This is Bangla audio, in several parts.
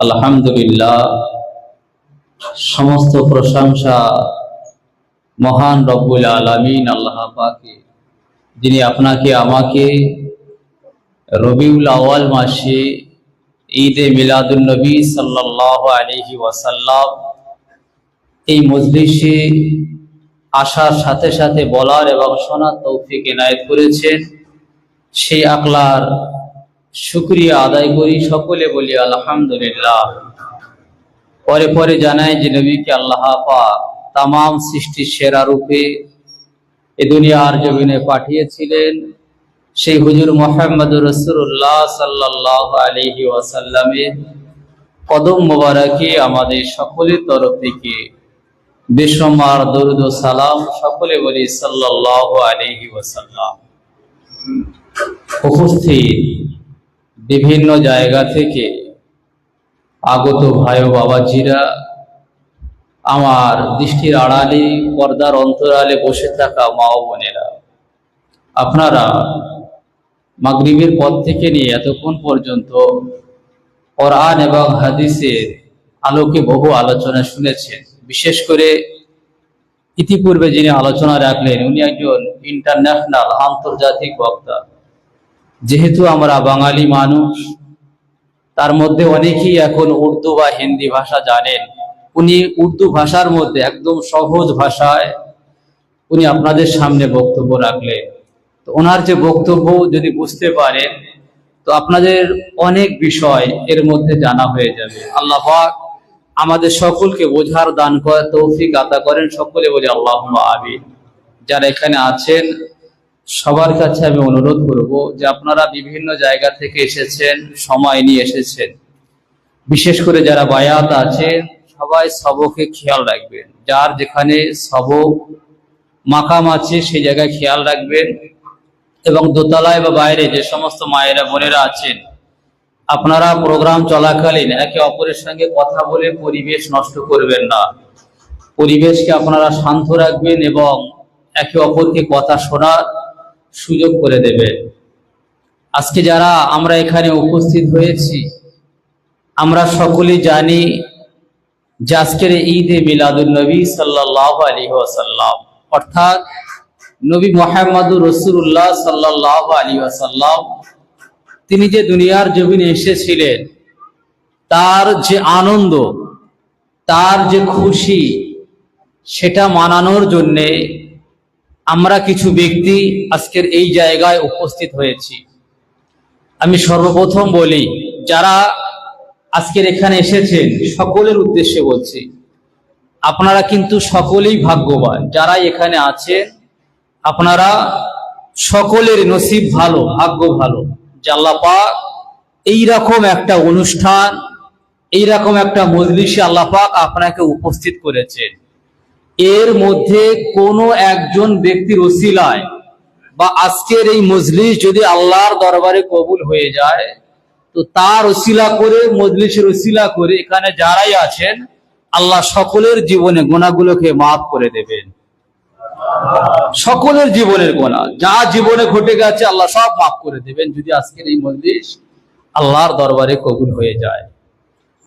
আলহামদুলিল্লাহ, সমস্ত প্রশংসা মহান রব্বুল আলমিন আল্লাহ পাকে যিনি আপনাকে, আমাকে রবিউল আওয়াল মাসে ঈদে মিলাদুল নবী সাল্লাহ আলহি ওয়াসাল্লাম এই মজলিসে আসার সাথে সাথে বলার এবং শোনার তৌফিক এনায়েত করেছেন। সেই আকলার শুক্রিয়া আদায় করি সকলে বলি আলহামদুলিল্লাহ। পরে পরে জানাই যে নবীকে আল্লাহ পাক তাম সৃষ্টির সেরা রূপে এ দুনিয়ার জমিনে পাঠিয়েছিলেন। সেই হুজুর মোহাম্মদ রসুল্লাহ সাল্লাহ আলহি ওয়াসাল্লামের কদম মোবারকে আমাদের সকলের তরফ থেকে বেসমার দরুদ সালাম সকলে বলি সাল্লাহ আলহি ওয়াসাল্লাম। উপস্থিত বিভিন্ন জায়গা থেকে আগত ভাই ও বাবাজিরা আমার দৃষ্টির আড়ালে, পর্দার অন্তরালে বসে থাকা মা ও বোনেরা, আপনারা মাগরিবের পর থেকে নিয়ে এতক্ষণ পর্যন্ত কোরআন এবং হাদিসের আলোকে বহু আলোচনা শুনেছেন। বিশেষ করে ইতিপূর্বে যিনি আলোচনা রাখলেন, উনি একজন ইন্টারন্যাশনাল আন্তর্জাতিক বক্তা। যেহেতু আমরা বাঙালি মানুষ, তার মধ্যে অনেকেই এখন উর্দু বা হিন্দি ভাষা জানেন। উনি উর্দু ভাষার মধ্যে একদম সহজ ভাষায় উনি আপনাদের সামনে বক্তব্য রাখলেন। তো ওনার যে বক্তব্য যদি বুঝতে পারেন, তো আপনাদের অনেক বিষয় এর মধ্যে জানা হয়ে যাবে। আল্লাহ আমাদের সকলকে বোঝার, দান করে তৌফিক আতা করেন। সকলে বলি আল্লাহ আবি যারা এখানে আছেন সবার কাছে আমি অনুরোধ করব যে আপনারা বিভিন্ন জায়গা থেকে এসেছেন, সময় নিয়ে এসেছেন। বিশেষ করে যারা বায়াত আছেন সবাই সবকে খেয়াল রাখবেন। যার যেখানে সবক মাকাম আছে, সেই জায়গায় খেয়াল রাখবেন। এবং দোতলায় বা বাইরে যে সমস্ত মায়েরা, বোনেরা আছেন, আপনারা প্রোগ্রাম চলাকালীন একে অপরের সঙ্গে কথা বলে পরিবেশ নষ্ট করবেন না। পরিবেশকে আপনারা শান্ত রাখবেন এবং একে অপরকে কথা শোনার সুযোগ করে দেবে। আজকে যারা আমরা এখানে উপস্থিত হয়েছি, আমরা সকলেই জানি যে আজকের ঈদে মিলাদুল নবী সাল্লাহ আলী ওয়াসাল্লাম, অর্থাৎ নবী মোহাম্মদুর রসুল্লাহ সাল্লাহ আলী ওয়াসাল্লাম, তিনি যে দুনিয়ার জমিনে এসেছিলেন, তার যে আনন্দ, তার যে খুশি, সেটা মানানোর জন্যে আমরা কিছু ব্যক্তি আজকের এই জায়গায় উপস্থিত হয়েছি। আমি সর্বপ্রথম বলি, যারা আজকের এখানে এসেছেন, সকলের উদ্দেশ্যে বলছি, আপনারা কিন্তু সকলেই ভাগ্যবান। যারা এখানে আছেন, আপনারা সকলের নসিব ভালো, ভাগ্য ভালো। জাল্লাপাক এইরকম একটা অনুষ্ঠান, এইরকম একটা মজলিসে আল্লাপাক আপনাকে উপস্থিত করেছেন। এর মধ্যে কোনো একজন ব্যক্তির ওসিলায় বা আজকের এই মজলিস যদি আল্লাহর দরবারে কবুল হয়ে যায়, তো তার ওসিলা করে, মজলিসের ওসিলা করে এখানে যারাই আছেন, আল্লাহ সকলের জীবনে গোনাগুলোকে মাফ করে দেবেন। সকলের জীবনের গোনা যা জীবনে ঘটে গেছে আল্লাহ সব মাফ করে দেবেন যদি আজকের এই মজলিস আল্লাহর দরবারে কবুল হয়ে যায়।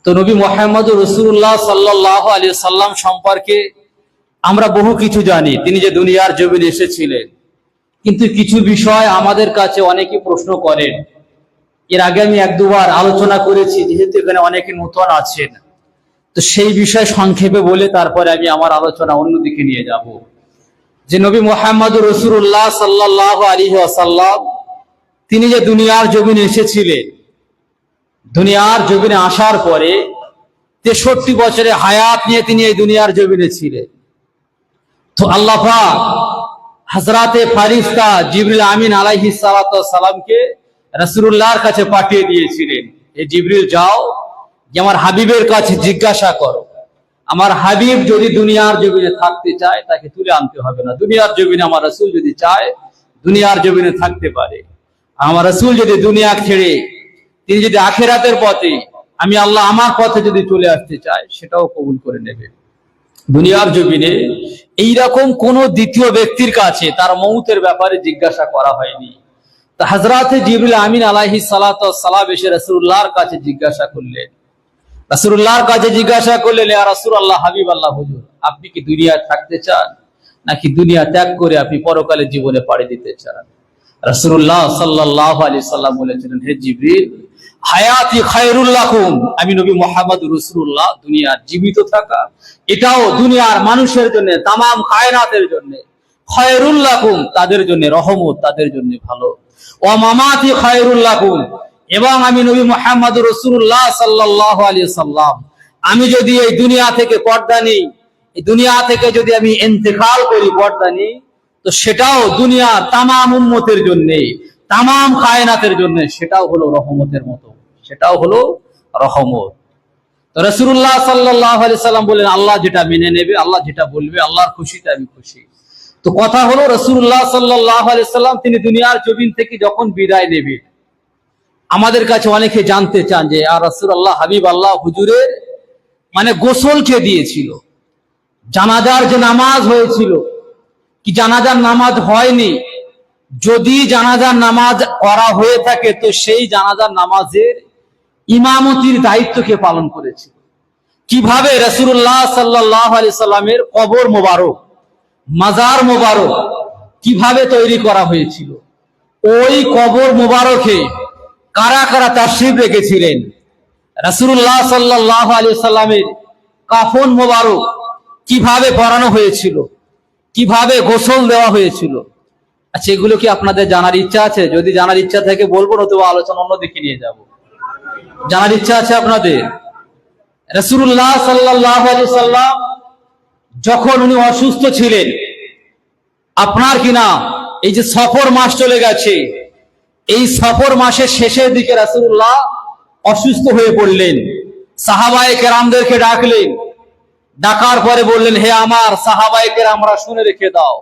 তো নবী মোহাম্মদ রসুল্লাহ সাল্লাহ আলী সাল্লাম সম্পর্কে আমরা বহু কিছু জানি, তিনি যে দুনিয়ার জমিনে এসেছিলেন। কিন্তু কিছু বিষয় আমাদের কাছে অনেকে প্রশ্ন করেন। এর আগে আমি এক দুবার আলোচনা করেছি, যেহেতু এখানে অনেকে নতুন আছেন। তো সেই বিষয় সংক্ষেপে বলে তারপরে আমি আমার আলোচনা অন্যদিকে নিয়ে যাব। যে নবী মোহাম্মদ রসুল্লাহ সাল্লাহ আলী আসাল্লাম তিনি যে দুনিয়ার জমিনে এসেছিলেন, দুনিয়ার জমিনে আসার পরে তেষট্টি বছরে হায়াত নিয়ে তিনি এই দুনিয়ার জমিনে ছিলেন। তো আল্লাহ হাজরাতে ফারিস্তা জিবরিল আমিন আলাইহি সালামকে রসুল্লাহর কাছে পাঠিয়ে দিয়েছিলেন। এই জিবরিল, যাও যে আমার হাবিবের কাছে জিজ্ঞাসা করো। আমার হাবিব যদি দুনিয়ার জমিনে থাকতে চায়, তাকে তুলে আনতে হবে না। দুনিয়ার জমিনে আমার রসুল যদি চায়, দুনিয়ার জমিনে থাকতে পারে। আমার রসুল যদি দুনিয়া ছেড়ে, তিনি যদি আখেরাতের পথে, আমি আল্লাহ আমার পথে যদি চলে আসতে চায়, সেটাও কবুল করে নেবে। দুনিয়ার জমিনে এইরকম কোন দ্বিতীয় ব্যক্তির কাছে তার মৌতের ব্যাপারে জিজ্ঞাসা করা হয়নি। তা জিবুল আমিন আলাহি সালাম এসে কাছে জিজ্ঞাসা করলেন। কাছে জিজ্ঞাসা করলেন রাসূলুল্লাহ হাবিব আল্লাহ হুজুর, আপনি কি থাকতে চান? নাকি দুনিয়া ত্যাগ করে আপনি পরকালের জীবনে পাড়ি দিতে চান? রাসূলুল্লাহ সাল্লাল্লাহু আলাইহি সাল্লাম বলেছিলেন, হে হায়াতি খায়রুল লাকুম। আমি নবী মুহাম্মদ রাসূলুল্লাহ দুনিয়ার জীবিত থাকা। এটাও দুনিয়ার মানুষের জন্য, তামাম কায়নাতের জন্য। খায়রুল লাকুম, তাদের জন্য রহমত, তাদের জন্য ভালো। ও মামাতি খায়রুল লাকুম। এবং আমি নবী মুহাম্মদ রাসূলুল্লাহ সাল্লাল্লাহু আলাইহি সাল্লাম আমি যদি এই দুনিয়া থেকে পর্দা নিই, এই দুনিয়া থেকে যদি আমি ইন্তেকাল করি পর্দা নিই, তো সেটাও দুনিয়ার তামাম উন্মতের জন্যে, তামাম কায়নাতের জন্য, সেটাও হলো রহমতের মতো। সেটাও হলো রহমত। তো রাসূলুল্লাহ সাল্লাল্লাহু সাল্লাম বলেন আল্লাহ যেটা মেনে নেবে, আল্লাহ যেটা বলবে, আল্লাহর খুশিতে আমি খুশি। তো কথা হলো, রাসূলুল্লাহ সাল্লাল্লাহু আলাইহি সাল্লাম তিনি দুনিয়ার জমিন থেকে যখন বিদায় নেবে, আমাদের কাছে অনেকে জানতে চান যে, আর রাসূলুল্লাহ, হাবিব আল্লাহ হুজুরের মানে গোসল কে দিয়েছিল? জানাজার যে নামাজ হয়েছিল, কি জানাজার নামাজ হয়নি? যদি জানাজার নামাজ করা হয়ে থাকে, তো সেই জানাজার নামাজের ইমামতির দায়িত্বকে পালন করেছে? কীভাবে রসুল্লাহ সাল্লাহ আলি সাল্লামের কবর মোবারক, মাজার মোবারক কীভাবে তৈরি করা হয়েছিল? ওই কবর মোবারকে কারা কারা তাশরিফ রেখেছিলেন? রসুল্লাহ সাল্লাহ আলি সাল্লামের কাফন মোবারক কীভাবে পরানো হয়েছিল? কীভাবে গোসল দেওয়া হয়েছিল? আচ্ছা এগুলো কি আপনাদের জানার ইচ্ছা আছে? যদি জানার ইচ্ছা থাকে, বলব, নতুবা আলোচনা অন্যদিকে নিয়ে যাব। জানার ইচ্ছা আছে আপনাদের? রসুল্লাহ সাল্লাহ সাল্লাম যখন উনি অসুস্থ ছিলেন, আপনার কিনা এই যে সফর মাস চলে গেছে, এই সফর মাসের শেষের দিকে রাসূলুল্লাহ অসুস্থ হয়ে পড়লেন। সাহাবায়ে কেরামদেরকে ডাকলেন। ডাকার পরে বললেন, হে আমার সাহাবায়ে কেরামরা শুনে রেখে দাও।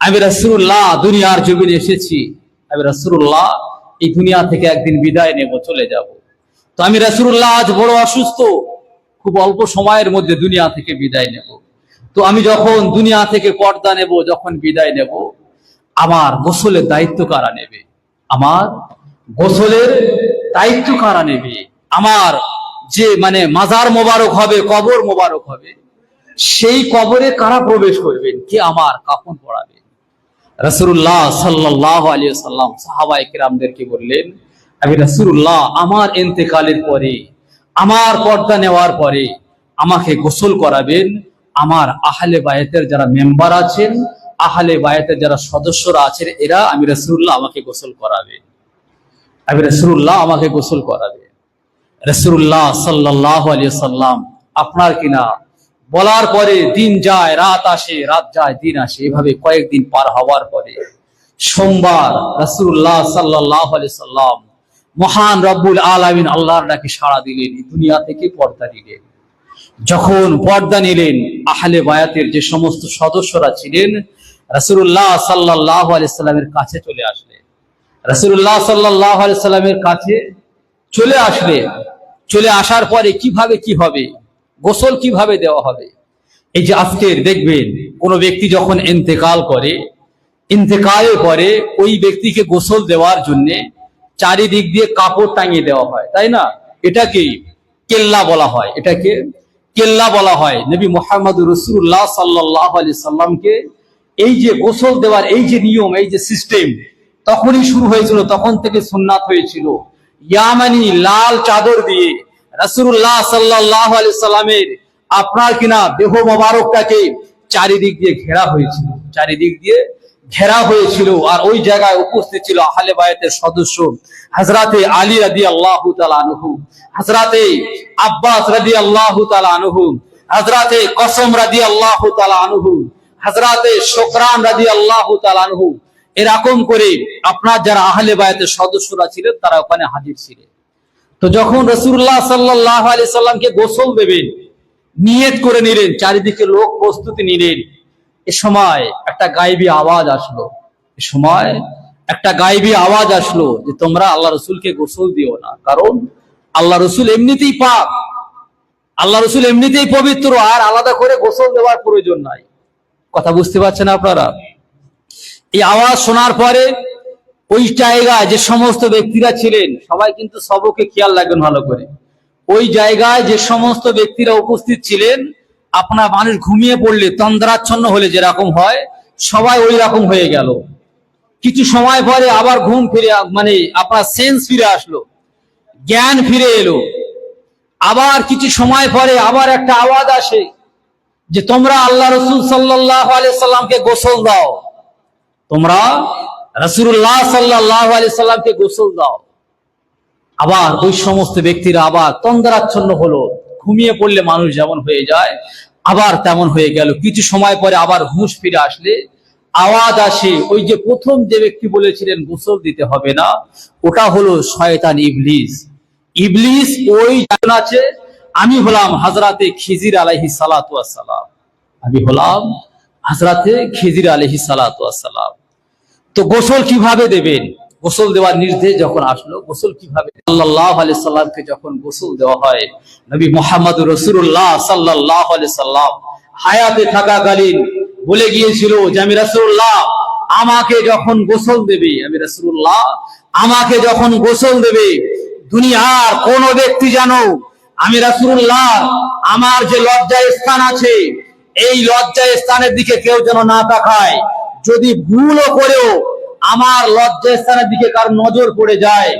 আমি রাসূলুল্লাহ দুনিয়ার জমিনে এসেছি। আমি রাসূলুল্লাহ এই দুনিয়া থেকে একদিন বিদায় নেব, চলে যাব। তো আমি রাসূলুল্লাহ আজ বড় অসুস্থ। খুব অল্প সময়ের মধ্যে দুনিয়া থেকে বিদায় নেব। তো আমি যখন দুনিয়া থেকে পর্দা নেব, যখন বিদায় নেব, আমার গোসলের দায়িত্ব কারা নেবে? আমার গোসলের দায়িত্ব কারা নেবে? আমার যে মানে মাজার মোবারক হবে, কবর মোবারক হবে, সেই কবরে কারা প্রবেশ করবেন? কে আমার কাফন পড়াবে রসুল্লাহ সাল্লাহ আলিয়া সাল্লাম সাহাবাই কিরামদেরকে বললেন আমি রসুল্লাহ আমার এন্তেকালের পরে, আমার পর্দা নেওয়ার পরে আমাকে গোসল করাবেন। আমার আহলে বায়েতের যারা মেম্বার আছেন, আহলে বায়েতের যারা সদস্যরা আছেন, এরা আমি রসুল্লাহ আমাকে গোসল করাবে। আমি রসুল্লাহ আমাকে গোসল করাবে। রসুল্লাহ সাল্লাহ আলিয়া সাল্লাম আপনার কিনা বলার পরে দিন যায়, রাত আসে, রাত যায়, দিন আসে। এভাবে কয়েকদিন পার হওয়ার পরে সোমবার রসুল্লাহ সাল্লাহ আলি সাল্লাম মহান রব্বুল আলমিন আল্লাহর ডাকে সাড়া দিলেন দুনিয়া থেকে পর্দা নিলেন। যখন পর্দা নিলেন, আহলে বায়াতের যে সমস্ত সদস্যরা ছিলেন রসুল্লাহ সাল্লাহ আলি সাল্লামের কাছে চলে আসলেন। রসুল্লাহ সাল্লাহ আলি সাল্লামের কাছে চলে আসলেন। চলে আসার পরে কীভাবে কি হবে? গোসল কীভাবে দেওয়া হবে? এই যে আজকের দেখবেন, কোন ব্যক্তি যখন ইন্তেকাল করে, ইন্তেকালের পরে ওই ব্যক্তিকে গোসল দেওয়ার জন্য চারিদিক দিয়ে কাপড় টাঙিয়ে দেওয়া হয়, তাই না? এটাকে কেল্লা বলা হয়, এটাকে কেল্লা বলা হয়। নবী মোহাম্মদ রসুল্লাহ সাল্লাহ আলি সাল্লামকে এই যে গোসল দেওয়ার এই যে নিয়ম, এই যে সিস্টেম তখনই শুরু হয়েছিল, তখন থেকে সুন্নাত হয়েছিল। ইয়ামানি লাল চাদর দিয়ে রাসূলুল্লাহ সাল্লাল্লাহু আলাইহি সাল্লামের আপনার কিনা দেহ মোবারকটাকে চারিদিক দিয়ে ঘেরা হয়েছিল, চারিদিক দিয়ে ঘেরা হয়েছিল আর ওই জায়গায় উপস্থিত ছিল আহলে বায়াতের সদস্য হযরতে আলী রাদিয়াল্লাহু তাআলা আনহু, হযরতে আব্বাস রাদিয়াল্লাহু তাআলা আনহু, হযরতে কসম রাদিয়াল্লাহু তাআলা আনহু, হযরতে শুকরান রাদিয়াল্লাহু তাআলা আনহু, এরকম করে আপনার যারা আহলে বায়াতের সদস্যরা ছিলেন তারা ওখানে হাজির ছিলেন। তো যখন রসুল্লাহ সাল্লাহ আলি সাল্লামকে গোসল দেবেন, নিয়ত করে নিলেন, চারিদিকে লোক প্রস্তুতি নিলেন এ সময় একটা গাইবী আওয়াজ আসলো। এ সময় একটা গাইবী আওয়াজ আসলো যে তোমরা আল্লাহ রসুলকে গোসল দিও না। কারণ আল্লাহ রসুল এমনিতেই পাক। আল্লাহ রসুল এমনিতেই পবিত্র আর আলাদা করে গোসল দেওয়ার প্রয়োজন নাই। কথা বুঝতে পারছেন আপনারা? এই আওয়াজ শোনার পরে ওই জায়গায় যে সমস্ত ব্যক্তিরা ছিলেন, সবাই কিন্তু সবকে খেয়াল রাখবেন ভালো করে। ওই জায়গায় যে সমস্ত ব্যক্তিরা উপস্থিত ছিলেন আপনার মানুষ ঘুমিয়ে পড়লে তন্দ্রাচ্ছন্ন হলে যেরকম হয়, সবাই ওই রকম হয়ে গেল। কিছু সময় পরে আবার ঘুম ফিরে মানে আপনার সেন্স ফিরে আসলো, জ্ঞান ফিরে এলো। আবার কিছু সময় পরে আবার একটা আওয়াজ আসে যে, তোমরা আল্লাহ রসুল সাল্লাহ সাল্লামকে গোসল দাও। তোমরা রসুল্লাহ সাল্লাহ সাল্লামকে গোসল দাও। আবার ওই সমস্ত ব্যক্তিরা আবার তন্দ্রাচ্ছন্ন হলো, ঘুমিয়ে পড়লে মানুষ যেমন হয়ে যায় আবার তেমন হয়ে গেল। কিছু সময় পরে আবার হুঁশ ফিরে আসলে। আওয়াজ আসে, ওই যে প্রথম যে ব্যক্তি বলেছিলেন, গোসল দিতে হবে না, ওটা হলো শয়তান ইবলিস। ইবলিস ওই আছে, আমি হলাম হাজরাতে খিজির আলাইহি সালাম। আমি হলাম হাজরাতে খিজির সালাতু সালাম। তো গোসল কীভাবে দেবেন? গোসল দেওয়ার নির্দেশ যখন আসলো, গোসল কীভাবে? সাল্লাহ আলি সাল্লামকে যখন গোসল দেওয়া হয়, নবী মোহাম্মদ রসুল্লাহ সাল্লাহ আলি সাল্লাম হায়াতে থাকাকালীন বলে গিয়েছিল যে আমি রসুল্লাহ আমাকে যখন গোসল দেবে, আমি রসুল্লাহ আমাকে যখন গোসল দেবে, দুনিয়ার কোন ব্যক্তি জানো আমি রসুল্লাহ আমার যে লজ্জা স্থান আছে, এই লজ্জা স্থানের দিকে কেউ যেন না তাকায়, যদি ভুলও করেও আমার লজ্জা স্থানের দিকে কার নজর পড়ে যায়?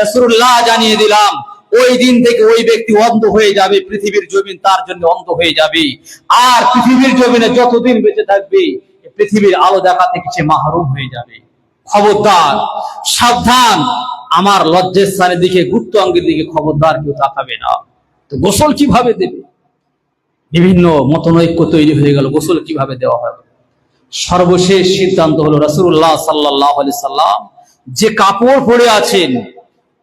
রাসূলুল্লাহ জানিয়ে দিলাম, ওই দিন থেকে ওই ব্যক্তি অন্ধ হয়ে যাবে, পৃথিবীর জমিন তার জন্য অন্ধ হয়ে যাবে। আর পৃথিবীর জমিনে যতদিন বেঁচে থাকবে পৃথিবীর আলো দেখা থেকে সে মাহরুম হয়ে যাবে। খবরদার, সাবধান, আমার লজ্জাস্থানের দিকে, গুপ্ত অঙ্গের দিকে খবরদার কেউ তাকাবে না। তো গোসল কীভাবে দেবে? বিভিন্ন মতনৈক্য তৈরি হয়ে গেল, গোসল কীভাবে দেওয়া হবে সর্বশেষ সিদ্ধান্ত হলো রাসূলুল্লাহ সাল্লাহ সাল্লাম যে কাপড় পরে আছেন,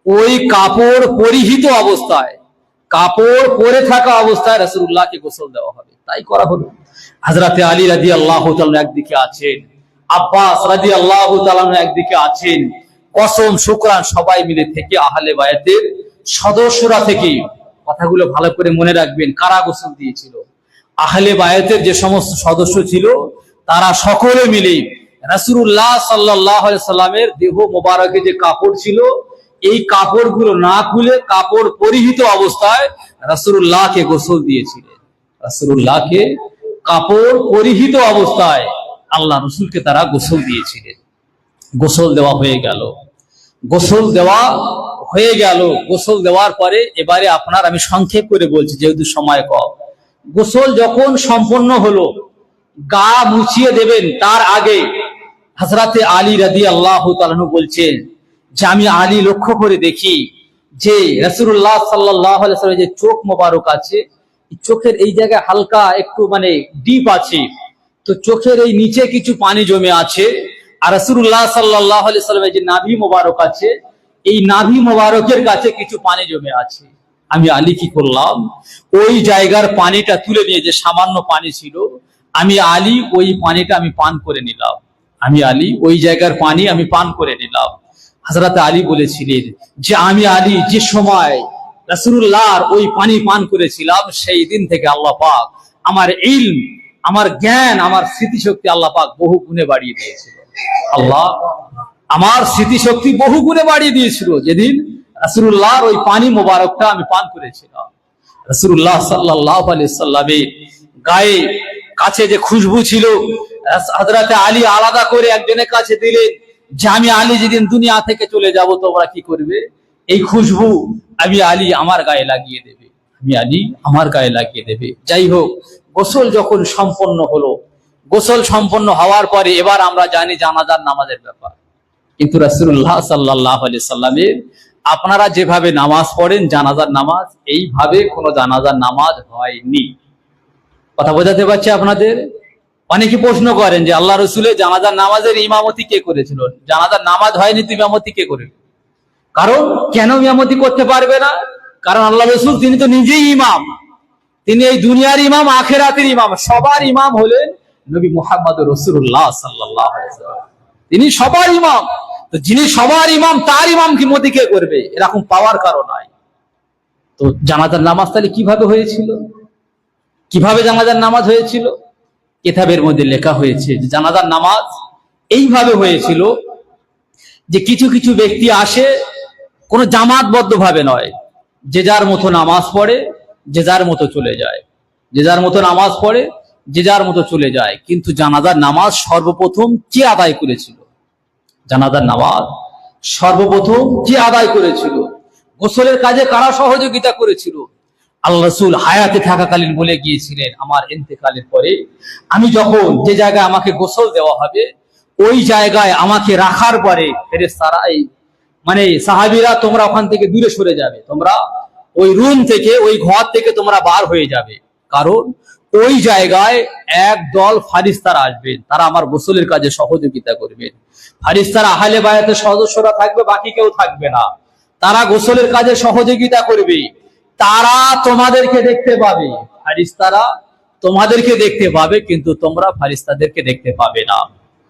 ওই কাপড় পরিহিত অবস্থায়, কাপড় পরে থাকা অবস্থায় রাসূলুল্লাহকে গোসল দেওয়া হবে। তাই করা হলো। হাজরাতে আলী রাজি আল্লাহ একদিকে আছেন, আব্বাস রাজি আল্লাহ একদিকে আছেন। কসম, শুক্রান সবাই মিলে থেকে আহলে বায়াতের সদস্যরা থেকে কথাগুলো ভালো করে মনে রাখবেন, কারা গোসল দিয়েছিল? আহলে বায়াতের যে সমস্ত সদস্য ছিল তারা সকলে মিলে রাসূলুল্লাহ সাল্লাহ সাল্লামের দেহ মোবারকে যে কাপড় ছিল, এই কাপড়গুলো না খুলে কাপড় পরিহিত অবস্থায় রাসূলুল্লাহকে গোসল দিয়েছিলেন। রাসূলুল্লাহকে কাপড় পরিহিত অবস্থায় আল্লাহ রসুলকে তারা গোসল দিয়েছিলেন। গোসল দেওয়া হয়ে গেল। গোসল দেওয়া হয়ে গেল। গোসল দেওয়ার পরে এবারে আপনার আমি সংক্ষেপ করে বলছি, যেহেতু সময় কম। গোসল যখন সম্পন্ন হলো গা মুছিয়ে দেবেন তার আগে হাজরাতে আলী রাদি আল্লাহ তালানু বলছেন যে আমি আলী লক্ষ্য করে দেখি যে রসুল্লাহ সাল্লাহ যে চোখ মোবারক আছে চোখের এই জায়গায় হালকা একটু মানে ডিপ আছে। তো চোখের এই নিচে কিছু পানি জমে আছে আর রসুল্লাহ সাল্লাহ সাল্লামের যে নাভি মোবারক আছে, এই নাভি মোবারকের কাছে কিছু পানি জমে আছে। আমি আলী কি করলাম? ওই জায়গার পানিটা তুলে নিয়ে যে সামান্য পানি ছিল আমি আলী, ওই পানিটা আমি পান করে নিলাম। আমি আলী, ওই জায়গার পানি আমি পান করে নিলাম। হাজরাত আলী বলেছিলেন যে, আমি আলী, যে সময় রাসূলুল্লাহর ওই পানি পান করেছিলাম, সেই দিন থেকে আল্লাহ পাক আমার ইলম, আমার জ্ঞান, আমার স্মৃতিশক্তি আল্লাহ পাক বহু গুণে বাড়িয়ে দিয়েছিল। আল্লাহ আমার স্মৃতিশক্তি বহু গুণে বাড়িয়ে দিয়েছিল। যেদিন রাসূলুল্লাহর ওই পানি মোবারকটা আমি পান করেছিলাম। রাসূলুল্লাহ সাল্লাল্লাহু আলাইহি সাল্লামের গায়ে কাছে যে খুশবু ছিল হযরতে আলী আলাদা করে একজনের কাছে দিলে যে আমি আলী যেদিন দুনিয়া থেকে চলে যাব, তোমরা কি করবে? এই খুশবু আমি আলী আমার গায়ে লাগিয়ে দেবে। আমি আলী আমার গায়ে লাগিয়ে দেবে। যাই হোক, গোসল যখন সম্পন্ন হলো, গোসল সম্পন্ন হওয়ার পরে এবার আমরা জানি জানাজার নামাজের ব্যাপার। কিন্তু রাসূলুল্লাহ সাল্লাল্লাহু আলাইহি সাল্লামের আপনারা যেভাবে নামাজ পড়েন, জানাজার নামাজ, এইভাবে কোনো জানাজার নামাজ হয়নি। কথা বোঝাতে পারছি আপনাদের? অনেকে প্রশ্ন করেন যে আল্লাহ রসুলের জানাজার নামাজের ইমামতি কে করেছিল? জানাজার নামাজ হয়নি তো ইমামতি কে করে কারণ কেন ইমামতি করতে পারবে না? কারণ আল্লাহ রসুল তিনি তো নিজেই ইমাম। তিনি এই দুনিয়ার ইমাম, আখেরাতের ইমাম। সবার ইমাম হলেন নবী মুহাম্মদ রসুল্লাহ সাল্লাহ তিনি সবার ইমাম। তো যিনি সবার ইমাম, তার ইমাম কি মতি কে করবে? এরকম পাওয়ার কারণ নাই। তো জানাজার নামাজ তাহলে কীভাবে হয়েছিল? কীভাবে জানাজার নামাজ হয়েছিল? কেতাবের মধ্যে লেখা হয়েছে যে জানাজার নামাজ এইভাবে হয়েছিল যে কিছু কিছু ব্যক্তি আসে, কোনো জামাতবদ্ধ ভাবে নয়, যে যার মতো নামাজ পড়ে, যে যার মতো চলে যায়। যে যার মতো নামাজ পড়ে, যে যার মতো চলে যায়। কিন্তু জানাজার নামাজ সর্বপ্রথম কে আদায় করেছিল? জানাজার নামাজ সর্বপ্রথম কে আদায় করেছিল? গোসলের কাজে কারা সহযোগিতা করেছিল? আল্লাহ রসুল হায়াতে থাকাকালীন বলে গিয়েছিলেন, আমার ইন্তেকালের পরে আমি যখন যে জায়গায় আমাকে গোসল দেওয়া হবে, ওই জায়গায় আমাকে রাখার পরে ফেরেশতারা এই মানে সাহাবীরা তোমরা ওখান থেকে দূরে সরে যাবে। তোমরা ওই রুম থেকে, ওই ঘর থেকে তোমরা বার হয়ে যাবে। কারণ ওই জায়গায় এক দল ফারিস্তারা আসবেন তারা আমার গোসলের কাজে সহযোগিতা করবেন ফারিস্তারা আহলে বায়াতের সদস্যরা থাকবে, বাকি কেউ থাকবে না। তারা গোসলের কাজে সহযোগিতা করবে। তারা তোমাদেরকে দেখতে পাবে। ফারিস্তারা তোমাদেরকে দেখতে পাবে, কিন্তু তোমরা ফারিস্তাদেরকে দেখতে পাবে না।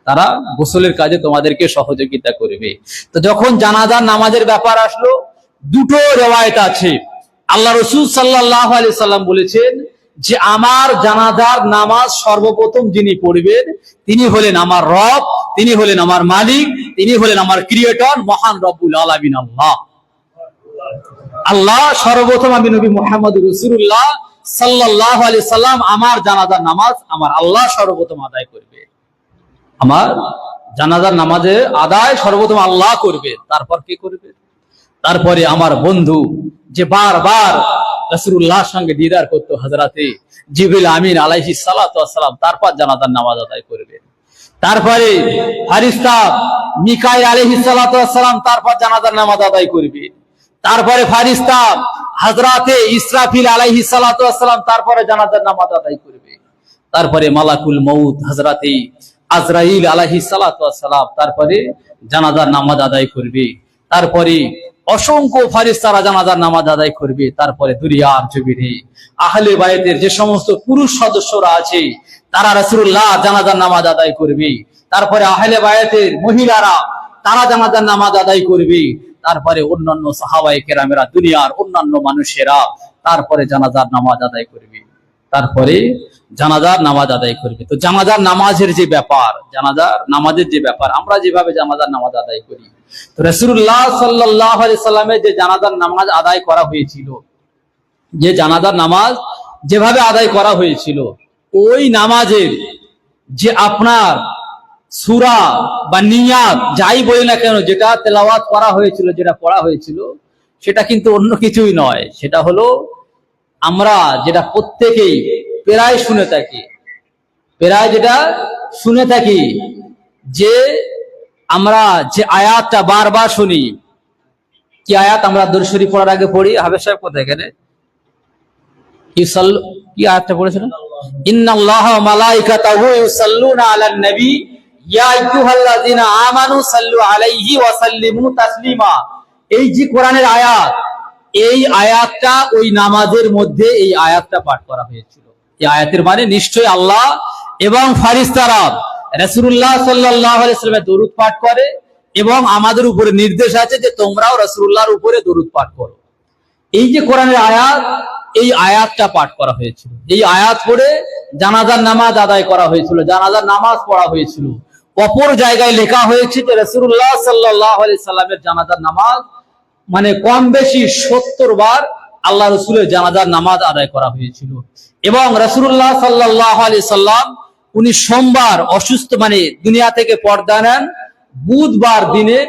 তারা গোসলের কাজে তোমাদেরকে সহযোগিতা করবে। তো যখন জানাজার নামাজের ব্যাপার আসলো, দুটো রেওয়ায়ত আছে। আল্লাহ রসুল সাল্লাহ আলি সাল্লাম বলেছেন যে, আমার জানাজার নামাজ সর্বপ্রথম যিনি পড়বেন, তিনি হলেন আমার রব, তিনি হলেন আমার মালিক, তিনি হলেন আমার ক্রিয়েটর, মহান রব্বুল আলমিন আল্লাহ। আল্লাহ সর্বপ্রথম আমি নবী মোহাম্মদ রসুল্লাহ সাল্লাহ আলি সাল্লাম আমার জানাজার নামাজ আমার আল্লাহ সর্বপ্রথম আদায় করবে। আমার জানাজার নামাজে আদায় সর্বপ্রথম আল্লাহ করবে। তারপর কে করবে? তারপরে আমার বন্ধু যে বারবার রসুল্লাহর সঙ্গে দিদার করতো হাজরাতে জিবিল আমিন আলাইহি সালাম তারপর জানাজার নামাজ আদায় করবে। তারপরে ফারিস্তা মিকাই আলহি সালাম তারপর জানাজার নামাজ আদায় করবে। তারপরে ফারিস্তা হাজরাতে ইসরাফিল আলাইহি সালাম তারপরে জানাজার নামাজ আদায় করবে। তারপরে মালাকুল মৌত হাজরাতে আজরাইল আলাহি সালাম তারপরে জানাজার নামাজ আদায় করবে। তারপরে অসংখ্য ফারিস্তারা জানাজার নামাজ আদায় করবে। তারপরে দুরিয়ার জবিরে আহলে বায়েতের যে সমস্ত পুরুষ সদস্যরা আছে, তারা রাসূলুল্লাহ জানাজার নামাজ আদায় করবে। তারপরে আহলে বায়েতের মহিলারা, তারা জানাজার নামাজ আদায় করবে। তারপরে অন্যান্য সাহাবাই কেরামেরা, দুনিয়ার অন্যান্য মানুষেরা তারপরে জানাজার নামাজ আদায় করবে। তারপরে জানাজার নামাজ আদায় করবে। তো জানাজার নামাজের যে ব্যাপার, জানাজার নামাজের যে ব্যাপার, আমরা যেভাবে জানাজার নামাজ আদায় করি। তো রসুল্লাহ সাল্লাহ সাল্লামের যে জানাজার নামাজ আদায় করা হয়েছিল, যে জানাজার নামাজ যেভাবে আদায় করা হয়েছিল, ওই নামাজের যে আপনার সুরা বা নিয়াদ যাই বলি না কেন, যেটা তেলাওয়াত করা হয়েছিল, যেটা পড়া হয়েছিল, সেটা কিন্তু অন্য কিছুই নয়। সেটা হলো আমরা যেটা প্রত্যেকেই প্রায় শুনে থাকি, প্রায় যেটা শুনে থাকি যে আমরা যে আয়াতটা বারবার শুনি, কি আয়াত আমরা দর্শরী পড়ার আগে পড়ি? হাবের সাহেব কোথায় এখানে? কি আয়াতটা পড়েছিলেন? ইন্নাল্লাহ মালাইকাতাহু ইউসাল্লুনা আলান নবী মানে আল্লাহ এবং দরুদ পাঠ করে এবং আমাদের উপরে নির্দেশ আছে যে তোমরাও রাসূলুল্লাহর উপরে দরুদ পাঠ করো। এই যে কোরআনের আয়াত, এই আয়াতটা পাঠ করা হয়েছিল। এই আয়াত পড়ে জানাজার নামাজ আদায় করা হয়েছিল, জানাজার নামাজ পড়া হয়েছিল। অপর জায়গায় লেখা হয়েছে যে রসুল্লাহ সাল্লাহ সাল্লামের জানাজার নামাজ মানে কম বেশি সত্তর বার আল্লাহ রসুলের জানাজার নামাজ আদায় করা হয়েছিল। এবং রসুল্লাহ সাল্লাহ আলি সাল্লাম, উনি সোমবার অসুস্থ মানে দুনিয়া থেকে পর্দা নেন। বুধবার দিনে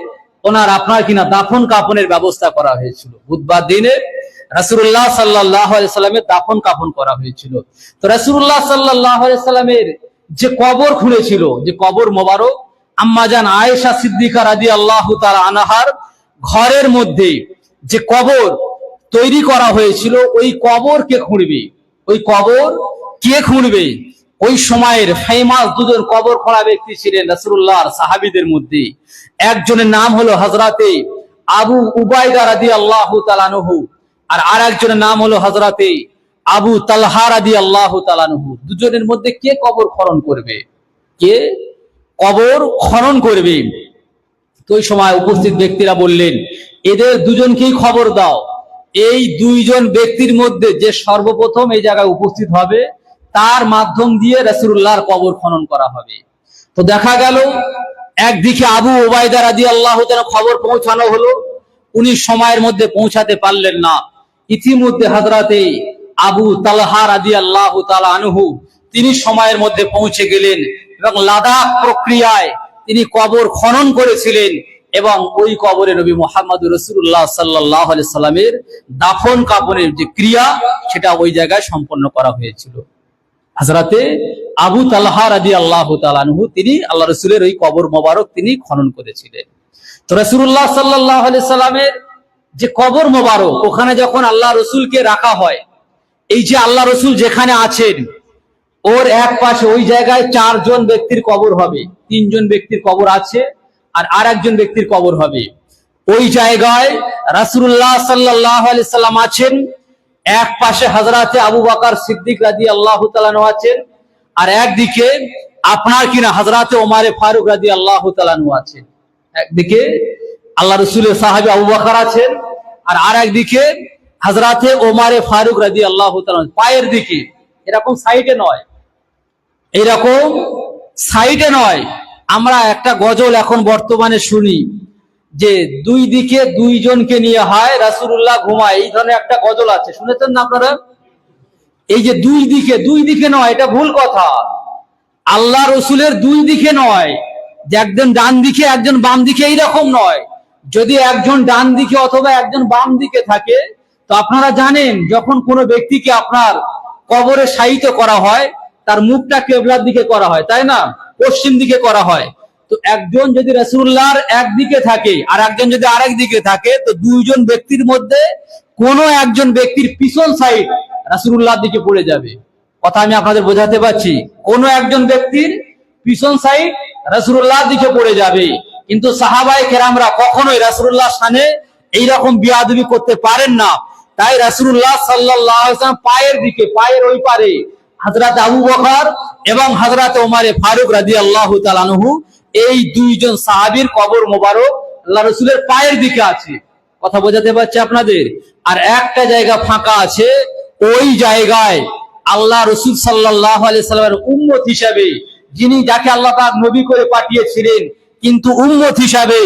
ওনার আপনার কিনা দাফন কাফনের ব্যবস্থা করা হয়েছিল। বুধবার দিনে রাসুল্লাহ সাল্লাহ সাল্লামের দাফন কাফন করা হয়েছিল। তো রাসুল্লাহ সাল্লাহ সাল্লামের যে কবর খুলেছিল, যে কবর মোবারক আম্মাজান আয়েশা সিদ্দিকা রাজি আল্লাহ তার আনাহার ঘরের মধ্যে যে কবর তৈরি করা হয়েছিল, ওই কবর কে খুঁড়বে? ওই কবর কে খুঁড়বে? ওই সময়ের ফেমাস দুজন কবর খোঁড়া ব্যক্তি ছিলেন রাসুল্লাহ সাহাবিদের মধ্যে। একজনের নাম হলো হজরাতে আবু উবাইদা রাদি আল্লাহ তালানহু আর আর একজনের নাম হলো হজরাতে আবু তালহা রাদি আল্লাহ তালানহু দুজনের মধ্যে কে কবর খনন করবে? কে কবর খনন করবে? তো ওই সময় উপস্থিত ব্যক্তিরা বললেন, এদের দুজনকেই খবর দাও। এই দুইজন ব্যক্তির মধ্যে যে সর্বপ্রথম এই জায়গায় উপস্থিত হবে, তার মাধ্যম দিয়ে রাসূলুল্লাহর কবর খনন করা হবে। তো দেখা গেল, একদিকে আবু ওবায়দা রাদি আল্লাহ খবর পৌঁছানো হলো। উনি সময়ের মধ্যে পৌঁছাতে পারলেন না। ইতিমধ্যে হাজরাতে আবু তালহা রাদি আল্লাহ আনহু, তিনি সময়ের মধ্যে পৌঁছে গেলেন এবং লাদাখ প্রক্রিয়ায় তিনি কবর খনন করেছিলেন এবং ওই কবরে নবী মোহাম্মদ রসুল্লাহ সাল্লাহ সাল্লামের দাফন কাপনের যে ক্রিয়া, সেটা ওই জায়গায় সম্পন্ন করা হয়েছিল। হাজরাতে আবু তালহা রাদি আল্লাহ তালানহু তিনি আল্লাহ রসুলের ওই কবর মোবারক তিনি খনন করেছিলেন। তো রসুল্লাহ সাল্লাহ সাল্লামের যে কবর মোবারক, ওখানে যখন আল্লাহ রসুলকে রাখা হয় এই যে আল্লাহ রসুল যেখানে আছেন, ওর এক পাশে ওই জায়গায় চারজন ব্যক্তির কবর হবে। তিনজন ব্যক্তির কবর আছে আর আর একজন ব্যক্তির কবর হবে। ওই জায়গায় রাসুল্লাহ সাল্লাহ সাল্লাম আছেন, এক পাশে হাজরাতে আবু বাকার সিদ্দিক রাজি আল্লাহ তালানো আছেন আর একদিকে আপনার কিনা হাজরাতে ওমারে ফারুক রাজি আল্লাহ তালানু আছেন। একদিকে আল্লাহ রসুলের সাহাবি আবু বাকার আছেন আর আর একদিকে হাজরাতে ওমারে ফারুক রাজি আল্লাহ পায়ের দিকে। এরকম সাইডে নয়। এরকম সাইডে নয়। আমরা একটা গজল এখন বর্তমানে শুনি যে, দুই দিকে দুইজনকে নিয়ে হয় রাসুল্লাহ ঘুমায়। এই ধরনের একটা গজল আছে। শুনেছেন না আপনারা? এই যে দুই দিকে দুই দিকে নয়, এটা ভুল কথা। আল্লাহ রসুলের দুই দিকে নয়। যে একজন ডান দিকে, একজন বাম দিকে, এইরকম নয়। যদি একজন ডান দিকে অথবা একজন বাম দিকে থাকে তো আপনারা জানেন, যখন কোনো ব্যক্তিকে আপনার কবরে শায়িত করা হয়, তার মুখটা কেবলার দিকে করা হয়, তাই না? পশ্চিম দিকে করা হয়। তো একজন যদি রসুল্লাহর একদিকে থাকে আর একজন যদি আরেক দিকে থাকে, তো দুইজন ব্যক্তির মধ্যে কোনো একজন ব্যক্তির পিছন সাইড রাসুল্লাহর দিকে পড়ে যাবে। কথা আমি আপনাদের বোঝাতে পারছি। কোনো একজন ব্যক্তির পিছন সাইড রাসুল্লাহর দিকে পড়ে যাবে। কিন্তু সাহাবাই কেরামরা কখনোই রাসুল্লাহ সানে এইরকম বিয়াদবি করতে পারেন না। তাই রাসুল্লাহ সাল্লাহ পায়ের দিকে, পায়ের ওই পারে হাজরাত আবু বকর এবং হাজরাত ওমারে ফারুক রাজি আল্লাহ তালানহু এই দুইজন সাহাবীর কবর মোবারক আল্লাহ রসুলের পায়ের দিকে আছে। কথা বোঝাতে পারছি আপনাদের? আর একটা জায়গা ফাঁকা আছে, ওই জায়গায় আল্লাহ রসুল সাল্লাহ সাল্লামের উম্মত হিসাবে, যিনি যাকে আল্লাহ পাক নবী করে পাঠিয়েছিলেন, কিন্তু উম্মত হিসাবে,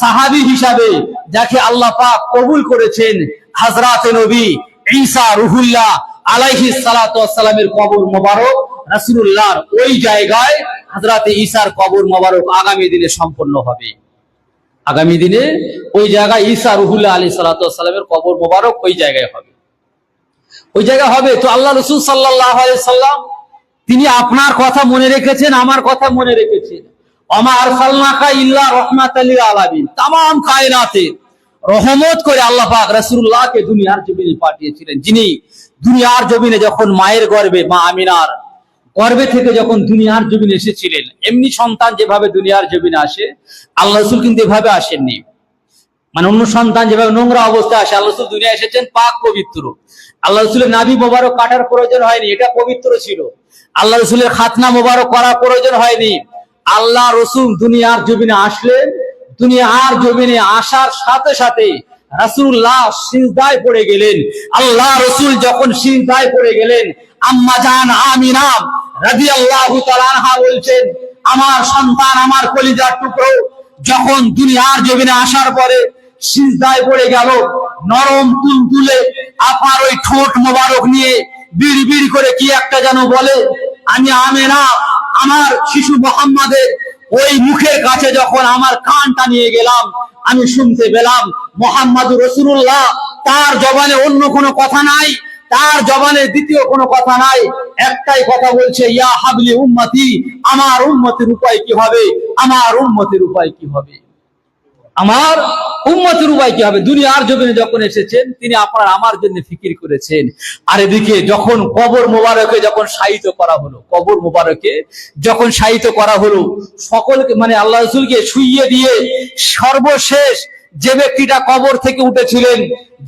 সাহাবী হিসাবে, যাকে আল্লাহ পাক কবুল করেছেন হাজরাতে নবী ঈসা রুহুল্লাহ আলাইহি সালামের কবর মোবারক রাসূলুল্লাহর ওই জায়গায় হাজরাতে ঈসার কবর মোবারক আগামী দিনে সম্পন্ন হবে। আগামী দিনে ওই জায়গায় ঈসা রুহুল্লাহ আলী সালামের কবর মোবারক ওই জায়গায় হবে। ওই জায়গায় হবে তো আল্লাহ রসুল সাল্লাহ সাল্লাম, তিনি আপনার কথা মনে রেখেছেন, আমার কথা মনে রেখেছেন। আমার সাল্লাকা ইল্লা রহমাত আলী আলামিন, তাম কায়নাতের রহমত করে আল্লাহ পাক রাসূলুল্লাহকে দুনিয়ার জমিনে পাঠিয়েছিলেন। যিনি দুনিয়ার জমিনে যখন মায়ের গর্বে মা আমিনার গর্ভে থেকে যখন দুনিয়ার জমিনে এসেছিলেন, এমনি সন্তান যেভাবে দুনিয়ার জমিনে আসে, আল্লাহ রসুল কিন্তু এভাবে আসেননি। মানে অন্য সন্তান যেভাবে নোংরা অবস্থায় আসে, আল্লাহ রসুল দুনিয়া এসেছেন পাক পবিত্র। আল্লাহ রসুলের নাবি মোবারক কাটার প্রয়োজন হয়নি, এটা পবিত্র ছিল। আল্লাহ রসুলের খাতনা মোবারক করার প্রয়োজন হয়নি। আল্লাহ রসুল দুনিয়ার জমিনে আসলেন দুনিয়ার জমিনে আসার সাথে সাথে রাসুল্লাহ সিজদায় পড়ে গেলেন। আল্লাহ রসুল যখন সিজদায় পড়ে গেলেন, আম্মা জান রাজি আল্লাহ বলছেন, আমার সন্তান, আমার কলিজার টুকরো যখন দুনিয়ার জমিনে আসার পরে সিজদায় পড়ে গেল, নরম তুল তুলে আপনার ওই ঠোঁট মোবারক নিয়ে বিড় বিড় করে কি একটা যেন বলে, আমি আমেনা, আমার শিশু মোহাম্মদের ওই মুখের কাছে যখন আমার কানটা নিয়ে গেলাম, আমি শুনতে পেলাম মোহাম্মদ রসুল্লাহ তার জবানে অন্য কোনো কথা নাই, তার জবানে দ্বিতীয় কোনো কথা নাই, একটাই কথা বলছে, ইয়া হাবলি উম্মতি, আমার উন্মতির উপায় কি হবে? আমার উন্মতির উপায় কি হবে? আমার উম্মতের উপায় কি হবে? দুনিয়ার জমিনে যখন এসেছেন, তিনি আপনার আমার জন্য ফিকির করেছেন। আর এদিকে যখন কবর মোবারকে যখন শায়িত করা হলো, কবর মোবারকে যখন শায়িত করা হলো, সকলকে মানে আল্লাহ রসুলকে শুইয়ে দিয়ে সর্বশেষ যে ব্যক্তিটা কবর থেকে উঠেছিলেন,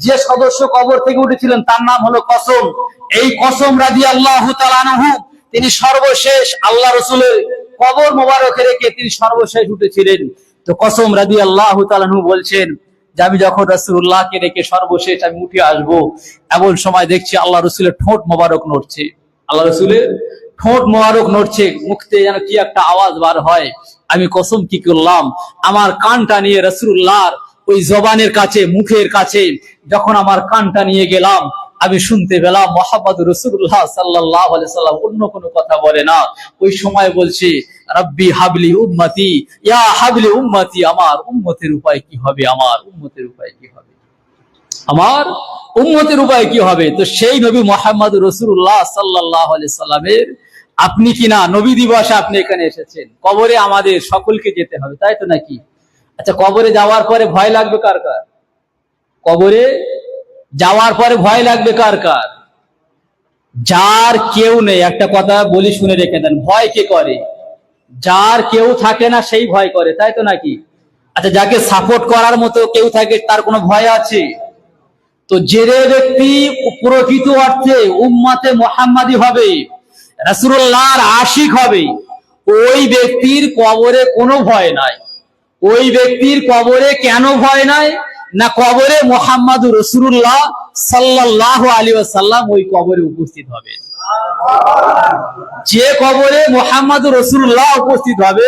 যে সদস্য কবর থেকে উঠেছিলেন, তার নাম হলো কসম। এই কসম রাজি আল্লাহ তিনি সর্বশেষ আল্লাহ রসুলের কবর মোবারকে রেখে তিনি সর্বশেষ উঠেছিলেন। তো কসম রাদি আল্লাহ বলছেন যে আমি যখন রসুল্লাহকে রেখে সর্বশেষ আমি উঠে আসব, এমন সময় দেখছি আল্লাহ রসুলের ঠোঁট মোবারক নড়ছে। আল্লাহ রসুলের ঠোঁট মোবারক নড়ছে, মুখতে যেন কি একটা আওয়াজ বার হয়। আমি কসম কি করলাম, আমার কানটা নিয়ে রসুল্লাহর ওই জবানের কাছে, মুখের কাছে যখন আমার কানটা নিয়ে গেলাম আমি শুনতে পেলাম মোহাম্মদ রসুল্লাহ সাল্লাহ সাল্লাম অন্য কোনো কথা বলে না। ওই সময় বলছে, রব্বি হাবলি উম্মতি, ইয়া হাবলি উম্মতি, আমার উম্মতের উপায় কি হবে? আমার উম্মতের উপায় কি হবে? আমার উম্মতের উপায় কি হবে? তো সেই নবী মোহাম্মদ রসুল্লাহ সাল্লাহ সাল্লামের, আপনি কি না নবী দিবসে আপনি এখানে এসেছেন? কবরে আমাদের সকলকে যেতে হবে, তাই তো নাকি? আচ্ছা কবরে যাওয়ার পরে ভয় লাগবে কার কার? কবরে যাওয়ার পরে ভয় লাগবে কার কার? যার কেউ নেই, একটা কথা বলি শুনে রেখে দেন, ভয় কে করে? যার কেউ থাকে না সেই ভয় করে, তাই তো নাকি? আচ্ছা যাকে সাপোর্ট করার মতো কেউ থাকে, তার কোনো ভয় আছে? তো যে ব্যক্তি প্রকৃত অর্থে উম্মাতে মোহাম্মাদি হবে, রাসূলুল্লাহর আশিক হবে, ওই ব্যক্তির কবরে কোনো ভয় নাই। ওই ব্যক্তির কবরে কেন ভয় নাই? না কবরে মোহাম্মদ রসুল্লাহ সাল্লাহ আলী সাল্লাম ওই কবরে উপস্থিত হবে। যে কবরে মোহাম্মদ রসুল্লাহ উপস্থিত হবে,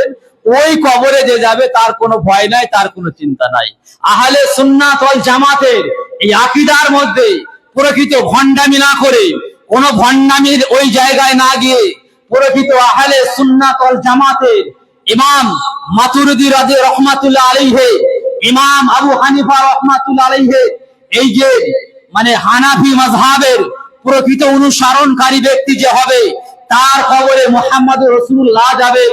ওই কবরে যে যাবে তার কোনো ভয় নাই, তার কোনো চিন্তা নাই। আহলে সুন্নাত ওয়াল জামাতের এই আকিদার মধ্যে প্রকৃত ভণ্ডামি না করে, কোন ভণ্ডামির ওই জায়গায় না গিয়ে প্রকৃত আহলে সুন্নাত ওয়াল জামাতের ইমাম মাতুরুদি রাজে রহমাতুল্লাহ আলাইহে ইমাম আবু হানিফা রহমাতুল্লাহ আলাইহে এই যে মানে হানাফি মাযহাবের প্রকৃত অনুসরণকারী ব্যক্তি যে হবে, তার খবরে মোহাম্মদ রসুল্লাহ যাবে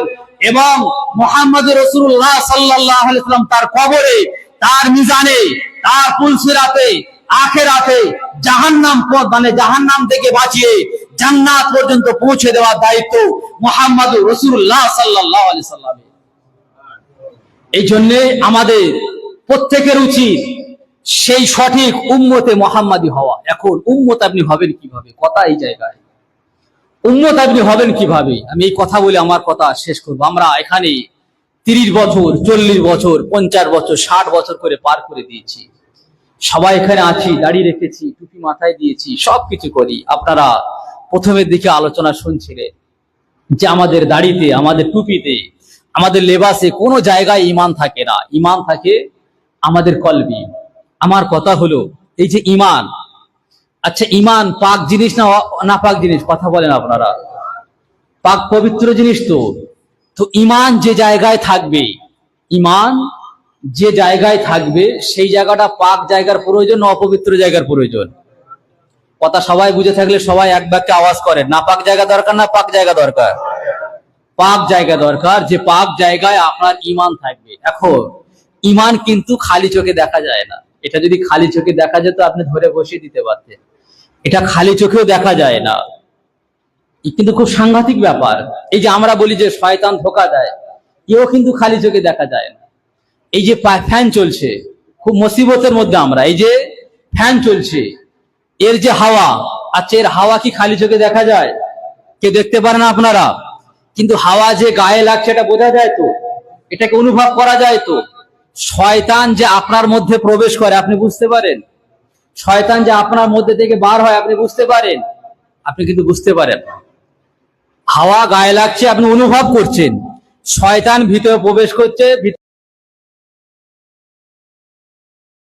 এবং মোহাম্মদ রসুল্লাহ সাল্লাহ সাল্লাম তার কবরে, তার মিজানে, তার পুলসিরাতে আখেরাতে জাহান্নাম পথ মানে জাহান্নাম থেকে বাঁচিয়ে জান্নাত পর্যন্ত পৌঁছে দেওয়ার দায়িত্ব মোহাম্মদ রসুল্লাহ সাল্লাহ সাল্লামের এই জন্যে আমাদের প্রত্যেকের উচিত সেই সঠিক উম্মতে মোহাম্মদী হওয়া। এখন উম্মত আপনি হবেন কীভাবে? কথা এই জায়গায়। উম্মত আপনি হবেন কীভাবে? আমি এই কথা বলে আমার কথা শেষ করব। আমরা এখানে তিরিশ বছর, চল্লিশ বছর, পঞ্চাশ বছর, ষাট বছর করে পার করে দিয়েছি। সবাই এখানে আছি দাড়ি রেখেছি, টুপি মাথায় দিয়েছি, সবকিছু করি। আপনারা প্রথমের দিকে আলোচনা শুনছিলেন যে আমাদের দাড়িতে, আমাদের টুপিতে, আমাদের লেবাসে কোনো জায়গায় ইমান থাকে না। ইমান থাকে আমাদের কলবি। আমার কথা হলো, এই যে ইমান আচ্ছা ইমান পাক জিনিস না না পাক জিনিস? কথা বলেন আপনারা। পাক পবিত্র জিনিস তো। তো ইমান যে জায়গায় থাকবে ইমান যে জায়গায় থাকবে, সেই জায়গাটা পাক জায়গার প্রয়োজন না অপবিত্র জায়গার প্রয়োজন। কথা সবাই বুঝে থাকলে সবাই এক বাক্যে আওয়াজ করে, না পাক জায়গা দরকার, না পাক জায়গা দরকার। পাক জায়গা দরকার, যে পাক জায়গায় আপনার ইমান থাকবে। এখন ইমান কিন্তু খালি চোখে দেখা যায় না। এটা যদি খালি চোখে দেখা যেত, আপনি ধরে বসিয়ে দিতে পারতেন। এটা খালি চোখেও দেখা যায় না। কিন্তু খুব সাংঘাতিক ব্যাপার। এই যে আমরা বলি যে শয়তান ধোকা দেয়, এও কিন্তু খালি চোখে দেখা যায় না। এই যে ফ্যান চলছে, খুব মুসিবতের মধ্যে আমরা। এই যে ফ্যান চলছে, এর যে হাওয়া আচ্ছা এর হাওয়া কি খালি চোখে দেখা যায়? কে দেখতে পারেন আপনারা। কিন্তু হাওয়া যে গায়ে লাগছে, এটা বোঝা যায় তো? এটাকে অনুভব করা যায় তো? শয়তান যে আপনার মধ্যে প্রবেশ করে, আপনি বুঝতে পারেন? শয়তান যে আপনার মধ্যে থেকে বার হয়, আপনি বুঝতে পারেন? আপনি কিন্তু বুঝতে পারেন হাওয়া গায়ে লাগছে, আপনি অনুভব করছেন। শয়তান ভিতরে প্রবেশ করছে